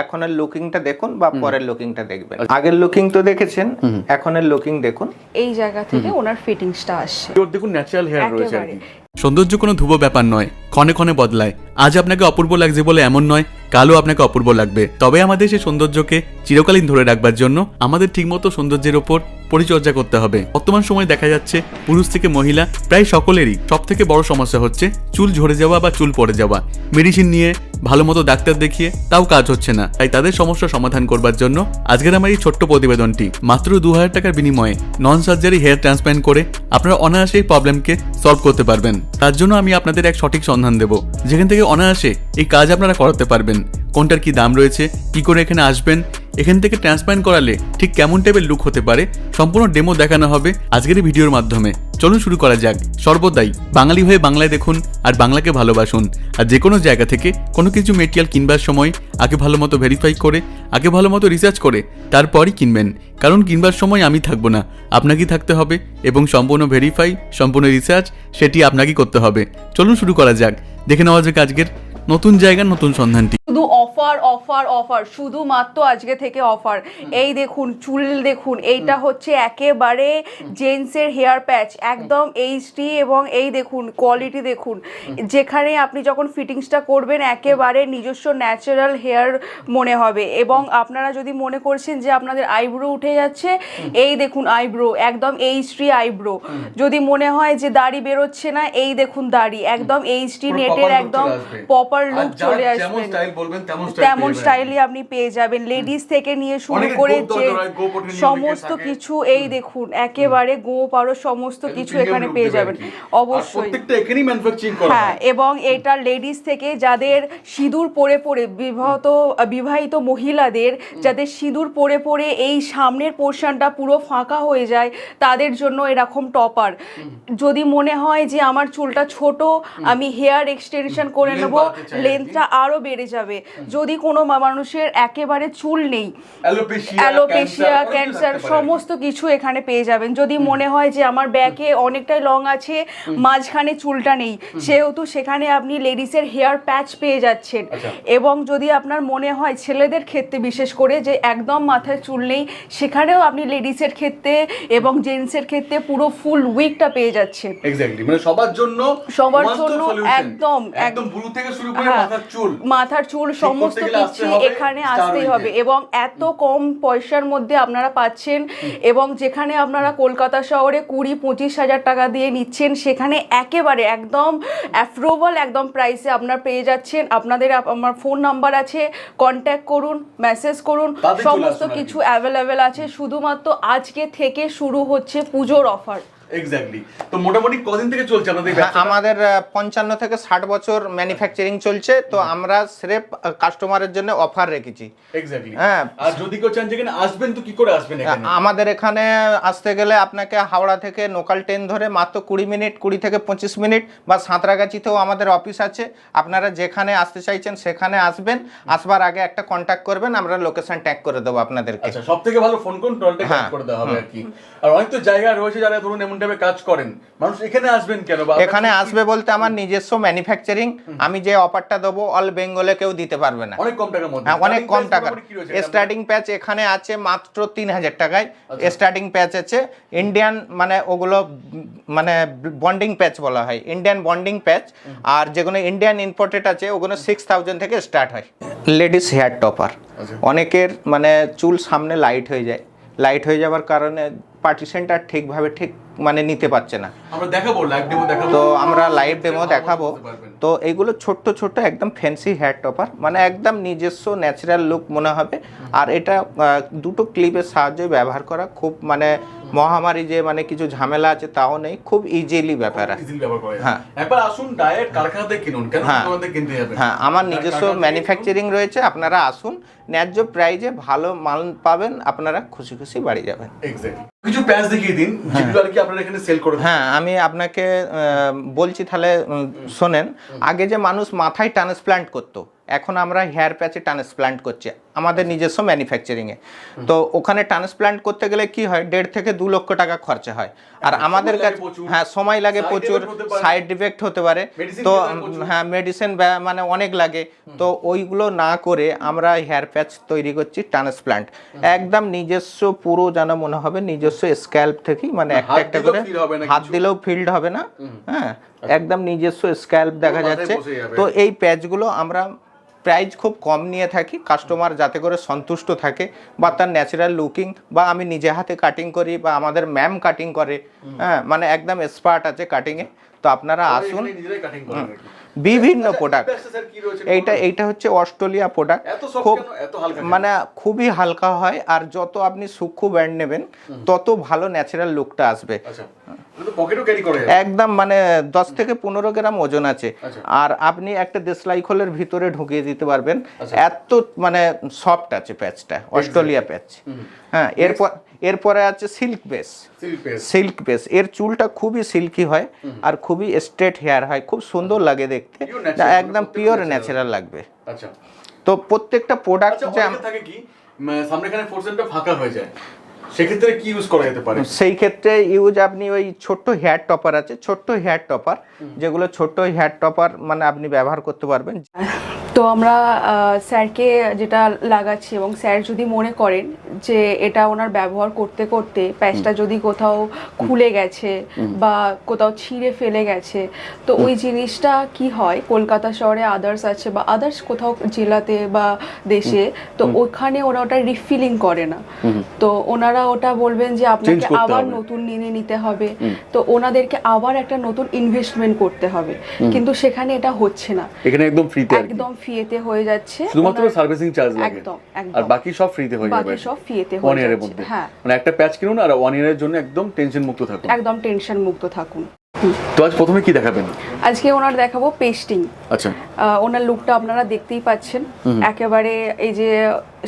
এখনের লুকিংটা দেখুন বা পরের লুকিংটা দেখবেন। আগের লুকিং তো দেখেছেন এখনের লুকিং দেখুন। এই জায়গা থেকে ওনার ফিটিংসটা আসছে ওর দেখুন ন্যাচারাল হেয়ার রয়েছে আর কি। সৌন্দর্য কোনো ধ্রুব ব্যাপার নয় ক্ষণে ক্ষণে বদলায়। আজ আপনাকে অপূর্ব লাগছে বলে এমন নয় কালও আপনাকে অপূর্ব লাগবে। তবে আমাদের সেই সৌন্দর্যকে চিরকালীন ধরে রাখবার জন্য আমাদের ঠিকমতো সৌন্দর্যের ওপর পরিচর্যা করতে হবে। বর্তমান সময়ে দেখা যাচ্ছে পুরুষ থেকে মহিলা প্রায় সকলেরই সব থেকে বড় সমস্যা হচ্ছে চুল ঝরে যাওয়া বা চুল পড়ে যাওয়া। মেডিসিন নিয়ে ভালো মতো ডাক্তার দেখিয়ে তাও কাজ হচ্ছে না। তাই তাদের সমস্যা সমাধান করবার জন্য আজকের আমার এই ছোট্ট প্রতিবেদনটি মাত্র দু হাজার টাকার বিনিময়ে নন সার্জারি হেয়ার ট্রান্সপ্ল্যান্ট করে আপনারা অনায়াসে এই প্রবলেমকে সলভ করতে পারবেন। তার জন্য আমি আপনাদের এক সঠিক সন্ধান দেব। যেখান থেকে অনায়াসে এই কাজ আপনারা করাতে পারবেন। কোনটার কি দাম রয়েছে? কি করে এখানে আসবেন? এখান থেকে ট্রান্সপ্ল্যান্ট করালে ঠিক কেমন টাইপের লুক হতে পারে সম্পূর্ণ ডেমো দেখানো হবে আজকের ভিডিওর মাধ্যমে। চলুন শুরু করা যাক। সর্বদাই বাঙালি হয়ে বাংলায় দেখুন আর বাংলাকে ভালোবাসুন। আর যে কোনো জায়গা থেকে কোনো কিছু মেটেরিয়াল কিনবার সময় আগে ভালো মতো ভেরিফাই করে, আগে ভালো মতো রিসার্চ করে, তারপরই কিনবেন। কারণ কিনবার সময় আমি থাকব না, আপনাকেই থাকতে হবে এবং সম্পূর্ণ ভেরিফাই সম্পূর্ণ রিসার্চ সেটি আপনাকেই করতে হবে। চলুন শুরু করা যাক। দেখে নেওয়া যাক আজকের নতুন জায়গার নতুন সন্ধানটি শুধু অফার অফার অফার শুধুমাত্র আজকে থেকে অফার এই দেখুন চুল দেখুন এইটা হচ্ছে একেবারে জেন্টসের হেয়ার প্যাচ একদম এইচডি এবং এই দেখুন কোয়ালিটি দেখুন। যেখানে আপনি যখন ফিটিংসটা করবেন একেবারে নিজস্ব ন্যাচারাল হেয়ার মনে হবে এবং আপনারা যদি মনে করছেন যে আপনাদের আইব্রো উঠে যাচ্ছে এই দেখুন আইব্রো একদম এইচডি আইব্রো যদি মনে হয় যে দাড়ি বেরোচ্ছে না এই দেখুন দাড়ি একদম এইচডি নেটের একদম আসবে। প্রপার লুক চলে যেমন স্টাইল বলবেন তেমন স্টাইল তেমন স্টাইলই আপনি পেয়ে যাবেন। লেডিস থেকে নিয়ে শুরু করে যে সমস্ত কিছু এই দেখুন একেবারে গোপ আরও সমস্ত কিছু এখানে পেয়ে যাবেন। অবশ্যই। প্রত্যেকটা এখানেই ম্যানুফ্যাকচারিং করা হ্যাঁ এবং এটা লেডিস থেকে যাদের সিঁদুর পরে পরে বিবাহত বিবাহিত মহিলাদের যাদের সিঁদুর পরে পরে এই সামনের পোর্শনটা পুরো ফাঁকা হয়ে যায় তাদের জন্য এরকম টপার যদি মনে হয় যে আমার চুলটা ছোট আমি হেয়ার এক্সটেনশন করে নেব। লেন্থটা আরও বেড়ে যাবে। যদি কোনো মানুষের একেবারে চুল নেই অ্যালোপেশিয়া ক্যান্সার সমস্ত কিছু এখানে পেয়ে যাবেন। যদি মনে হয় যে আমার ব্যাকে অনেকটাই লং আছে মাঝখানে চুলটা নেই সেহেতু সেখানে আপনি লেডিসের হেয়ার প্যাচ পেয়ে যাচ্ছেন। আচ্ছা। এবং যদি আপনার মনে হয় ছেলেদের ক্ষেত্রে বিশেষ করে যে একদম মাথায় চুল নেই সেখানেও আপনি লেডিসের ক্ষেত্রে এবং জেন্টসের ক্ষেত্রে পুরো ফুল উইকটা পেয়ে যাচ্ছেন। এক্স্যাক্টলি মানে সবার জন্য সবার জন্য একদম, একদম থেকে শুরু মাথার চুল। মাথার চুল সমস্ত কিছু এখানে আসতেই হবে এবং এত কম পয়সার মধ্যে আপনারা পাচ্ছেন এবং যেখানে আপনারা কলকাতা শহরে কুড়ি পঁচিশ হাজার টাকা দিয়ে নিচ্ছেন সেখানে একেবারে একদম অ্যাফ্রোভাল একদম প্রাইসে আপনারা পেয়ে যাচ্ছেন। আপনাদের আমার ফোন নাম্বার আছে কন্ট্যাক্ট করুন মেসেজ করুন। সমস্ত। কিছু অ্যাভেলেবেল আছে। শুধুমাত্র আজকে থেকে শুরু হচ্ছে পুজোর অফার এক্স্যাক্টলি তো মোটামুটি কদিন থেকে চলছে আপনাদের এই হ্যাঁ? আমাদের পঞ্চান্ন থেকে ষাট বছর ম্যানুফ্যাকচারিং চলছে তো আমরা স্রেফ কাস্টমারের জন্য অফার রেখেছি। এক্স্যাক্টলি হ্যাঁ। আর যদি কেউ চান যেখানে আসবেন তো কি করে আসবেন আমাদের এখানে আসতে গেলে আপনাকে হাওড়া থেকে লোকাল ট্রেন ধরে মাত্র কুড়ি মিনিট কুড়ি থেকে পঁচিশ মিনিট বা সাঁতরাগাছিতেও আমাদের অফিস আছে। আপনারা যেখানে আসতে চাইছেন সেখানে আসবেন। আসবার আগে একটা কন্ট্যাক্ট করবেন আমরা লোকেশন ট্যাগ করে দেবো আপনাদেরকে। আচ্ছা সব থেকে ভালো ফোন করুন হ্যাঁ, করে দেওয়া হবে আর কি। আর অনেক তো জায়গা রয়েছে যারা ধরুন এমন টাইপের কাজ করেন। মানুষ এখানে আসবেন কেন এখানে আসবে বলতে আমার নিজস্ব ম্যানুফ্যাকচারিং আমি যে অফারটা দেবো অল বেঙ্গলে কেউ দিতে পারবে না। অনেক কম টাকার মধ্যে। হ্যাঁ অনেক কম price টাকার। মোটামুটি কি রয়েছে এটা? স্টার্টিং প্যাচ এখানে আছে মাত্র তিন হাজার টাকায়। আচ্ছা। স্টার্টিং প্যাচ আছে ইন্ডিয়ান মানে ওগুলো মানে বন্ডিং প্যাচ বলা হয়। ইন্ডিয়ান বন্ডিং প্যাচ আর যেগুলো ইন্ডিয়ান ইম্পোর্টেড আছে ওগুলো সিক্স থাউজেন্ড থেকে স্টার্ট হয়। লেডিস হেয়ার টপার আচ্ছা। অনেকের মানে চুল সামনে লাইট হয়ে যায়। লাইট হয়ে যাওয়ার কারণে পার্টিশনটা ঠিকভাবে ঠিক মানে নিতে পারছে না। আমরা দেখাবো লাইভ ডেমো দেখাবো। তো আমরা লাইভ ডেমো দেখাবো তো এইগুলো ছোট্ট ছোট্ট একদম ফ্যান্সি হেয়ার টপার মানে একদম নিজস্ব ন্যাচারাল লুক মনে হবে। আর এটা দুটো ক্লিপের সাহায্যে ব্যবহার করা খুব মানে মহামারী যে মানে কিছু ঝামেলা আছে তাও নেই। খুব ইজিলি ব্যাপার হ্যাঁ। একবার আসুন ডাইরেক্ট কারখানাতে কিনুন। কেন? হ্যাঁ। কিনতে যাবেন। হ্যাঁ আমার নিজস্ব ম্যানুফ্যাকচারিং রয়েছে আপনারা আসুন ন্যায্য প্রাইজে ভালো মাল পাবেন আপনারা খুশি খুশি বাড়ি যাবেন। কিছু প্যাচ দেখিয়ে দিন যেগুলো আর কি আপনারা এখানে সেল করে হ্যাঁ আমি আপনাকে বলছি তাহলে শোনেন। আগে যে মানুষ মাথায় ট্রান্সপ্লান্ট করতো এখন আমরা হেয়ার প্যাচে ট্রান্সপ্লান্ট করছি। আমাদের নিজস্ব ম্যানুফ্যাকচারিংয়ে তো ওখানে ট্রান্সপ্লান্ট করতে গেলে কি হয়? দেড় থেকে দু লক্ষ টাকা খরচা হয়। আর আমাদের কাছে হ্যাঁ সময় লাগে প্রচুর। সাইড ইফেক্ট হতে পারে। তো হয় মেডিসিন মানে অনেক লাগে। তো ওইগুলো না করে আমরা হেয়ার প্যাচ তৈরি করছি ট্রান্সপ্লান্ট একদম নিজস্ব পুরো যেন মনে হবে নিজস্ব স্ক্যাল্প থেকেই মানে একটা একটা করে হাত দিলেও ফিল্ড হবে না। হ্যাঁ একদম নিজস্ব স্ক্যাল্প দেখা যাচ্ছে। তো এই প্যাচগুলো আমরা প্রাইস খুব কম নিয়ে থাকি কাস্টমার যাতে করে সন্তুষ্ট থাকে বা তার ন্যাচারাল লুকিং বা আমি নিজে হাতে কাটিং করি বা আমাদের ম্যাম কাটিং করে হ্যাঁ মানে একদম এক্সপার্ট আছে কাটিংয়ে তো আপনারা আসুন। বিভিন্ন আচ্ছা, প্রোডাক্ট কি রয়েছে? এইটা এইটা হচ্ছে অস্ট্রেলিয়া প্রোডাক্ট খুব? মানে খুবই হালকা হয় আর যত আপনি সূক্ষ্ম ব্যান্ড নেবেন তত ভালো ন্যাচারাল লুকটা আসবে। আচ্ছা একদম মানে দশ থেকে পনেরো গ্রাম ওজন আছে। আচ্ছা। আর আপনি একটা দেশলাই খোলের ভিতরে ঢুকিয়ে দিতে পারবেন। আচ্ছা। এত মানে সফট আছে প্যাচটা অস্ট্রেলিয়া প্যাচ। হ্যাঁ এরপর এরপরে আছে সিল্ক বেস সিল্ক বেস এর চুলটা খুবই সিল্কি হয় আর খুবই স্ট্রেট হেয়ার হয়। খুব সুন্দর লাগে দেখতে। Pure একদম পিওর ন্যাচারাল লাগবে। আচ্ছা। তো প্রত্যেকটা প্রোডাক্ট আচ্ছা যে থাকে কি পোর্শনটা ফাঁকা হয়ে যায়। সেক্ষেত্রে কি ইউজ করা যেতে পারে? সেই ক্ষেত্রে ইউজ আপনি ওই ছোট্ট হেয়ার টপার আছে ছোট্ট হেয়ার টপার যেগুলো ছোট্ট হেয়ার টপার মানে আপনি ব্যবহার করতে পারবেন। তো আমরা স্যারকে যেটা লাগাচ্ছি এবং স্যার যদি মনে করেন যে এটা ওনার ব্যবহার করতে করতে প্যাচটা যদি কোথাও খুলে গেছে বা কোথাও ছিঁড়ে ফেলে গেছে তো ওই জিনিসটা কি হয়? কলকাতা শহরে আদার্স আছে বা আদার্স কোথাও জেলাতে বা দেশে তো ওখানে ওরা ওটা রিফিলিং করে না। তো ওনারা ওটা বলবেন যে আপনাকে আবার নতুন নিয়ে নিতে হবে। তো ওনাদেরকে আবার একটা নতুন ইনভেস্টমেন্ট করতে হবে। কিন্তু সেখানে এটা হচ্ছে না। এখানে একদম ফ্রিতে একদম ফ্রিতে হয়ে যাচ্ছে। শুধুমাত্র সার্ভিসিং চার্জ লাগে। একদম। আর বাকি সব ফ্রিতে হয়ে যাবে। বাকি সব ফ্রিতে হয়ে যাচ্ছে। মধ্যে। হ্যাঁ। মানে একটা প্যাচ কিনুন আর ওয়ান ইয়ারের জন্য একদম টেনশন মুক্ত থাকুন। একদম টেনশন মুক্ত থাকুন। তো আজ প্রথমে কি দেখাবেন? আজকে ওনার দেখাবো পেস্টিং আচ্ছা। ওনার লুকটা আপনারা দেখতেই পাচ্ছেন। একেবারে এই যে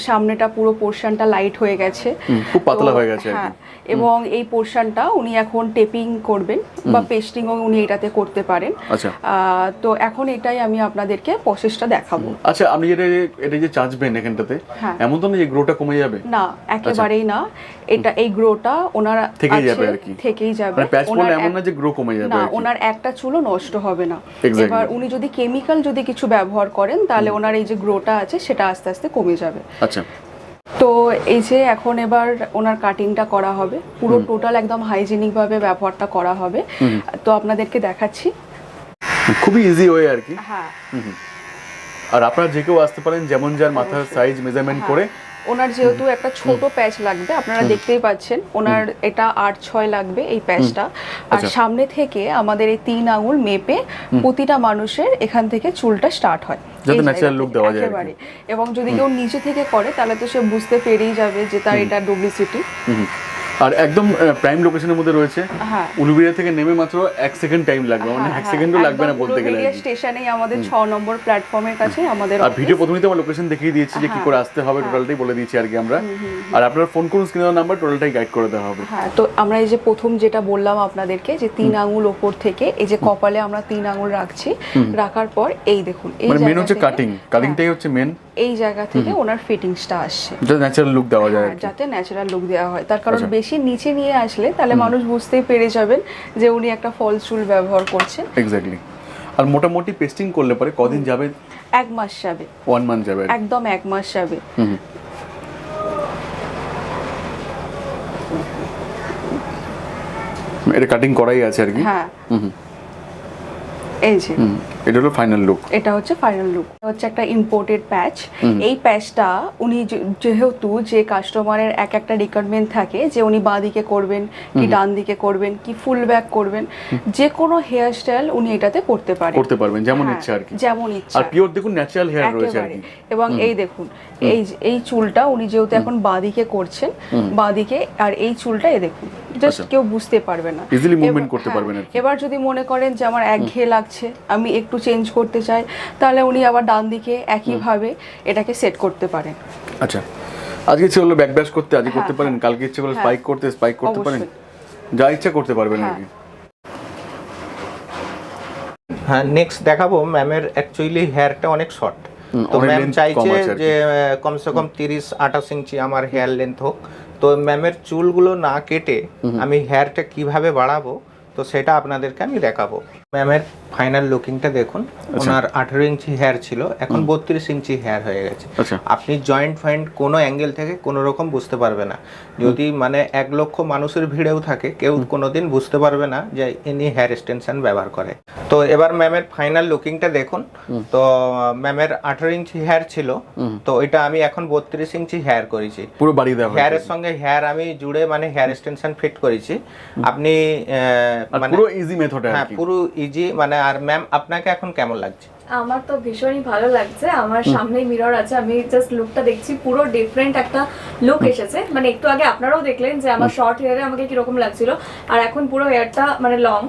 সামনেটা পুরো পোর্শনটা লাইট হয়ে গেছে। খুব পাতলা হয়ে গেছে হ্যাঁ এবং এই পোর্শনটা উনি এখন টেপিং করবেন বা পেস্টিংও উনি এটাতে করতে পারেন। আচ্ছা। তো এখন এটাই আমি আপনাদেরকে প্রসেসটা দেখাবো। আচ্ছা আপনি যেটা এটা যে চাঁচবেন এখানটাতে হ্যাঁ। এমন তো না যে গ্রোটা কমে যাবে? না একেবারেই না। এটা এই গ্রোটা ওনার থেকেই যাবে আর কি। থেকেই যাবে। মানে প্যাচ ওনার পড়লে এমন না যে গ্রো কমে যাবে না ওনার একটা চুলও নষ্ট হবে না। এবার উনি যদি কেমিক্যাল যদি কিছু ব্যবহার করেন তাহলে ওনার এই যে গ্রোটা আছে সেটা আস্তে আস্তে কমে যাবে। আচ্ছা। তো এই যে এখন এবার ওনার কাটিংটা করা হবে পুরো টোটাল একদম হাইজিনিকভাবে ব্যবহারটা করা হবে। তো আপনাদেরকে দেখাচ্ছি। খুবই ইজি ওয়ে আর কি। হ্যাঁ। আর আপনারা যে কেউ আসতে পারেন যেমন যার মাথার সাইজ মেজারমেন্ট করে ওনার যেহেতু একটা ছোট প্যাচ লাগবে আপনারা দেখতেই পাচ্ছেন ওনার এটা আট ছয় লাগবে এই প্যাচটা। আর আচ্ছা। সামনে থেকে আমাদের এই তিন আঙুল মেপে প্রতিটা মানুষের এখান থেকে চুলটা স্টার্ট হয়। যাতে দেওয়া যায় একেবারে। এবং যদি কেউ নিচে থেকে করে তাহলে তো সে বুঝতে পেরেই যাবে যে তার এটা ডুপ্লিসিটি। আর একদম প্রাইম লোকেশনের মধ্যে রয়েছে। হ্যাঁ। উলুবিয়া থেকে নেমে মাত্র এক সেকেন্ড টাইম লাগবে। মানে এক সেকেন্ডও লাগবে না বলতে গেলে। স্টেশনেই আমাদের ছ নম্বর প্ল্যাটফর্মের কাছে আমাদের আর ভিডিও প্রথমেই তো আমার লোকেশন দেখিয়ে দিয়েছি যে কি হ্যাঁ, করে আসতে হবে টোটালটাই বলে দিয়েছি আর কি আমরা। আর আপনারা ফোন করুন স্ক্রিনের নাম্বার টোটালটাই গাইড করে দেওয়া হবে। হ্যাঁ তো আমরা এই যে প্রথম যেটা বললাম আপনাদেরকে যে তিন আঙুল ওপর থেকে এই যে কপালে আমরা তিন আঙুল রাখছি রাখার পর এই দেখুন এই মানে মেন হচ্ছে কাটিং কাটিংটাই হচ্ছে মেন হ্যাঁ, এই জায়গা থেকে ওনার ফিটিংসটা আসছে যাতে ন্যাচারাল লুক দেওয়া যায় হ্যাঁ, যাতে ন্যাচারাল লুক দেওয়া হয়। তার কারণ আচ্ছা। বেশি নিচে নিয়ে আসলে তাহলে মানুষ বুঝতেই পেরে যাবেন যে উনি একটা ফলস চুল ব্যবহার করছেন। এক্স্যাক্টলি আর মোটামুটি পেস্টিং করলে পরে কদিন যাবে? এক মাস যাবে। ওয়ান মান্থ যাবে। একদম এক মাস যাবে। এটা কাটিং করাই আছে আর কি? হ্যাঁ। এই যে। এটা হলো ফাইনাল লুক এটা হচ্ছে ফাইনাল লুক হচ্ছে একটা ইম্পোর্টেড প্যাচ এই প্যাচটা উনি যেহেতু যে কাস্টমারের এক একটা রিকোয়ারমেন্ট থাকে যে উনি বাঁ দিকে করবেন কি ডান দিকে করবেন কি ফুল ব্যাক করবেন যে কোনো হেয়ার স্টাইল উনি এটাতে করতে পারেন। করতে পারবেন যেমন হ্যাঁ, ইচ্ছা আর কি। যেমন ইচ্ছা। আর পিওর দেখুন ন্যাচারাল হেয়ার রয়েছে আর এবং এই দেখুন এই এই চুলটা উনি যেহেতু এখন বাঁদিকে করছেন বাঁদিকে আর এই চুলটা এ দেখুন জাস্ট আচ্ছা। কেউ বুঝতে পারবে না। Movement এবার- করতে হ্যাঁ, পারবেন এবার যদি মনে করেন যে আমার একঘেয়ে লাগছে আমি একটু চেঞ্জ করতে চাই তাহলে উনি আবার ডান দিকে একইভাবে এটাকে সেট করতে পারেন। আচ্ছা আজকে ইচ্ছে করল ব্যাক ব্যাশ করতে আজকে করতে হ্যাঁ, পারেন? কালকে ইচ্ছে করল হ্যাঁ। স্পাইক করতে স্পাইক করতে পারেন? যা ইচ্ছা করতে পারবেন আর হ্যাঁ। কি। হ্যাঁ নেক্সট দেখাবো ম্যামের অ্যাকচুয়ালি হেয়ারটা অনেক শর্ট তো ম্যাম চাইছে। যে কমসে কম তিরিশ আঠাশ ইঞ্চি আমার হেয়ার লেন্থ হোক। তো ম্যামের চুলগুলো না কেটে আমি হেয়ারটা কীভাবে বাড়াবো তো সেটা আপনাদেরকে আমি দেখাবো। ম্যামের ফাইনাল লুকিংটা দেখুন। ওনার আঠেরো ইঞ্চি হেয়ার ছিল এখন বত্রিশ ইঞ্চি হেয়ার হয়ে গেছে। আচ্ছা। আপনি জয়েন্ট ফাইন্ড কোনো অ্যাঙ্গেল থেকে কোনো রকম বুঝতে পারবে না। যদি মানে এক লক্ষ মানুষের ভিড়েও থাকে কেউ কোনোদিন বুঝতে পারবে না যে ইনি হেয়ার এক্সটেনশন ব্যবহার করে। তো এবার ম্যামের ফাইনাল লুকিংটা দেখুন। তো ম্যামের আঠেরো ইঞ্চি হেয়ার ছিল। তো এটা আমি এখন বত্রিশ ইঞ্চি হেয়ার করেছি। পুরো হয়েছে। হেয়ারের সঙ্গে হেয়ার আমি জুড়ে মানে হেয়ার এক্সটেনশন ফিট করেছি। আপনি মানে পুরো ইজি মেথডে হ্যাঁ পুরো ইজি মানে আর ম্যাম আপনাকে এখন কেমন লাগছে? আমার তো ভীষণই ভালো লাগছে। আমার সামনে মিরর আছে। আমি জাস্ট লুকটা দেখছি পুরো ডিফারেন্ট একটা লুক এসেছে। মানে একটু আগে আপনারাও দেখলেন যে আমার শর্ট হেয়ারে আমাকে কীরকম লাগছিল। আর এখন পুরো হেয়ারটা মানে লং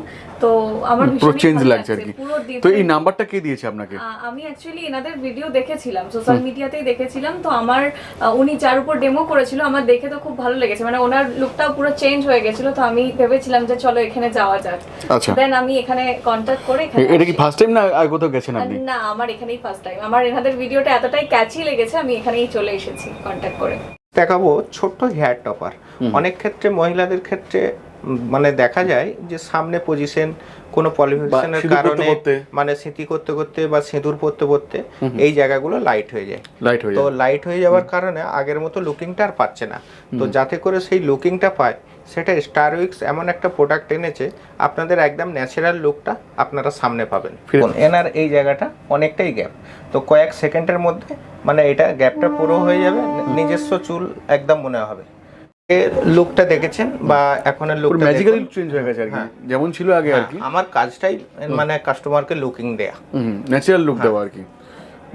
তো আমার পুরো চেঞ্জ লাগছে আর কি। পুরো তো এই। নাম্বারটা কে দিয়েছে আপনাকে? আমি অ্যাকচুয়ালি এনাদের ভিডিও দেখেছিলাম সোশ্যাল মিডিয়াতেই দেখেছিলাম তো আমার উনি যার উপর ডেমো করেছিল আমার দেখে তো খুব ভালো লেগেছে মানে ওনার লুকটাও পুরো চেঞ্জ হয়ে গেছিল তো আমি ভেবেছিলাম যে চলো এখানে যাওয়া যাক। আচ্ছা। দেন আমি এখানে কন্ট্যাক্ট করে এখানে এটা কি ফার্স্ট টাইম না আর কোথাও গেছেন আপনি? না আমার এখানেই ফার্স্ট টাইম আমার এনাদের ভিডিওটা এতটাই ক্যাচি লেগেছে আমি এখানেই চলে এসেছি কন্ট্যাক্ট করে। দেখাবো ছোট্ট হেয়ার টপার অনেক ক্ষেত্রে মহিলাদের ক্ষেত্রে মানে দেখা যায় যে সামনে পজিশন কোনো পলিফিকেশনের করতে কারণে মানে স্মৃতি করতে করতে বা সিঁদুর পরতে পরতে এই জায়গাগুলো লাইট হয়ে যায়। লাইট হয়ে তো লাইট হয়ে যাওয়ার কারণে আগের মতো লুকিংটা আর পাচ্ছে না। তো যাতে করে সেই লুকিংটা পায় সেটা স্টারউইক্স এমন একটা প্রোডাক্ট এনেছে আপনাদের একদম ন্যাচারাল লুকটা আপনারা সামনে পাবেন। এনার এই জায়গাটা অনেকটাই গ্যাপ তো কয়েক সেকেন্ডের মধ্যে মানে এটা গ্যাপটা পুরো হয়ে যাবে নিজস্ব চুল একদম মনে হবে। লুকটা দেখেছেন বা এখনের পুরো লুকটা ম্যাজিক্যালি চেঞ্জ হয়ে গেছে আর কি হ্যাঁ। যেমন ছিল আগে আর কি। আমার কাজটাই মানে কাস্টমারকে লুকিং দেয়া। ন্যাচারাল লুক হ্যাঁ। দেওয়া আর কি।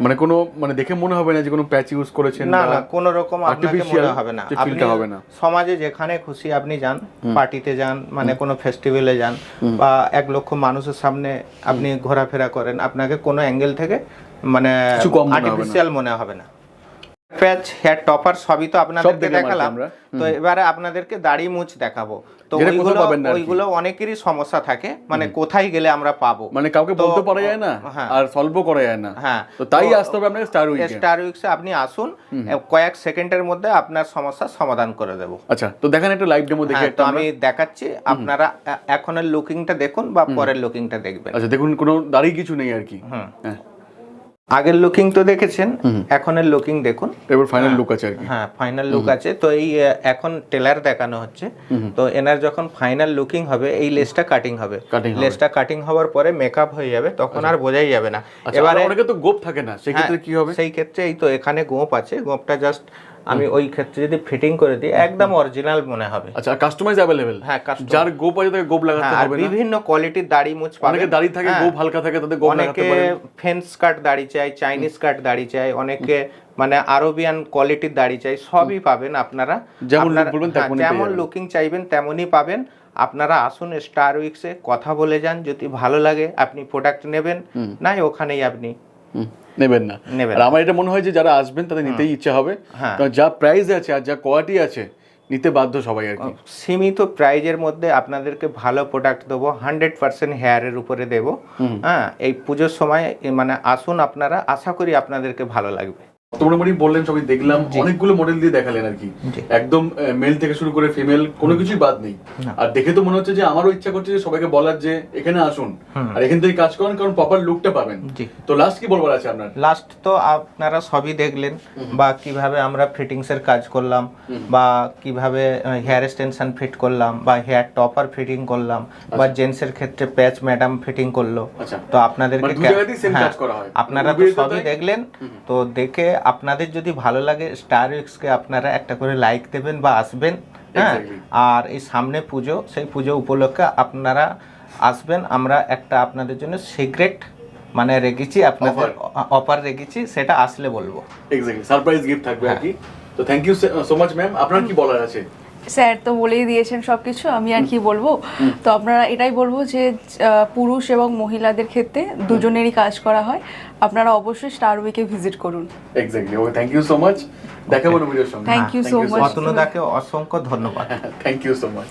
মানে কোনো মানে দেখে মনে হবে না যে কোনো প্যাচ ইউজ করেছেন না না কোনো রকম আপনাকে মনে হবে না। আপনি হবে না। সমাজে যেখানে খুশি আপনি যান পার্টিতে যান মানে কোনো ফেস্টিভ্যালে যান বা এক লক্ষ মানুষের সামনে আপনি ঘোরাফেরা করেন আপনাকে কোনো অ্যাঙ্গেল থেকে মানে। আর্টিফিশিয়াল মনে হবে না। প্যাচ হেয়ার টপার সবই তো আপনাদেরকে দেখলাম তো এবারে আপনাদেরকে দাড়ি মুছ দেখাবো। তো ওইগুলো। ওইগুলো অনেকেরই সমস্যা থাকে। মানে কোথায় গেলে আমরা পাবো? মানে কাউকে বলতে পারা যায় না হ্যাঁ। আর সলভও করা যায় না। হ্যাঁ। তো তাই আসতে হবে আপনাকে স্টার উইকে স্টার উইক্সে আপনি আসুন কয়েক সেকেন্ডের মধ্যে আপনার সমস্যার সমাধান করে দেবো। আচ্ছা তো দেখেন একটা লাইভ ডেমো দেখে তো আমি দেখাচ্ছি আপনারা এখনের লুকিংটা দেখুন বা পরের লুকিংটা দেখবেন। আচ্ছা দেখুন কোনো দাড়ি কিছু নেই আর কি। হ্যাঁ। আগের লুকিং তো দেখেছেন এখনের লুকিং দেখুন। এবার ফাইনাল লুক আছে আর কি। হ্যাঁ ফাইনাল লুক আছে। তো এই এখন টেলার দেখানো হচ্ছে। তো এনার যখন ফাইনাল লুকিং হবে এই লেসটা কাটিং হবে। লেসটা কাটিং হওয়ার পরে মেকআপ হয়ে যাবে তখন আর বোঝাই যাবে না। আচ্ছা এবারে অনেকে তো গোপ থাকে না সেক্ষেত্রে ক্ষেত্রে কি হবে? সেই ক্ষেত্রে এই তো এখানে গোপ আছে। গোপটা জাস্ট আমি ওই ক্ষেত্রে যদি ফিটিং করে দিই একদম অরিজিনাল মনে হবে। আচ্ছা কাস্টমাইজ অ্যাভেলেবেল হ্যাঁ। যার গোপ আছে তাকে গোপ লাগাতে হ্যাঁ, হবে না? বিভিন্ন কোয়ালিটির দাড়ি মুছ পাবেন। অনেকে দাড়ি থাকে হ্যাঁ। গোপ হালকা থাকে তাদের গোপ লাগাতে পারে অনেকে ফেন্স কাট দাড়ি চাই চাইনিজ কাট দাড়ি চাই অনেকে মানে আরবিয়ান কোয়ালিটির দাড়ি চাই সবই পাবেন আপনারা। যেমন বলবেন হ্যাঁ, যেমন লুকিং চাইবেন তেমনই পাবেন। আপনারা আসুন স্টার উইক্সে কথা বলে যান যদি ভালো লাগে আপনি প্রোডাক্ট নেবেন। নাই ওখানেই আপনি নেবেন না। আর আমার এটা মনে হয় যে যারা আসবেন তাদের নিতেই ইচ্ছে হবে। হ্যাঁ। কারণ যা প্রাইস আছে আর যা কোয়ালিটি আছে নিতে বাধ্য সবাই আর কি। সীমিত প্রাইজের মধ্যে আপনাদেরকে ভালো প্রোডাক্ট দেবো হান্ড্রেড পার্সেন্ট হেয়ারের উপরে দেবো। হ্যাঁ এই পুজোর সময় মানে আসুন আপনারা আশা করি আপনাদেরকে ভালো লাগবে। মোটামুটি বললেন সবই দেখলাম অনেকগুলো মডেল দিয়ে দেখালেন আর কি। একদম মেল থেকে শুরু করে ফিমেল কোনো কিছুই বাদ নেই। আর দেখে তো মনে হচ্ছে যে আমারও ইচ্ছা করছে যে সবাইকে বলার যে এখানে আসুন আর এখান থেকে কাজ করেন কারণ প্রপার লুকটা পাবেন। তো লাস্ট কি বলবার আছে আপনার? লাস্ট তো আপনারা সবই দেখলেন বা কীভাবে আমরা ফিটিংসের কাজ করলাম বা কীভাবে হেয়ার এক্সটেনশন ফিট করলাম বা হেয়ার টপার ফিটিং করলাম বা জেন্টস এর ক্ষেত্রে প্যাচ ম্যাডাম ফিটিং করল। আচ্ছা। তো আপনাদেরকে মানে হয়। আপনারা তো সবই দেখলেন তো দেখে আপনাদের যদি ভালো লাগে স্টার কে আপনারা একটা করে লাইক দেবেন বা আসবেন হ্যাঁ? আর এই সামনে পুজো সেই পুজো উপলক্ষে আপনারা আসবেন। আমরা একটা আপনাদের জন্য সিক্রেট মানে রেখেছি আপনাদের অফার রেখেছি সেটা আসলে বলব। এক্স্যাক্টলি সারপ্রাইজ গিফট থাকবে হ্যাঁ। আর কি। তো thank you so much ma'am আপনার কি বলার আছে? স্যার তো বলেই দিয়েছেন সব কিছু আমি আর কি বলব। তো আপনারা এটাই বলব যে পুরুষ এবং মহিলাদের ক্ষেত্রে দুজনেরই কাজ করা হয়। আপনারা অবশ্যই স্টার উইকে ভিজিট করুন। Exactly okay thank you so much দেখাবো হবে ভিডিওর সঙ্গে। Thank ইউ সো মাচ অসংখ্য ধন্যবাদ। Thank you so much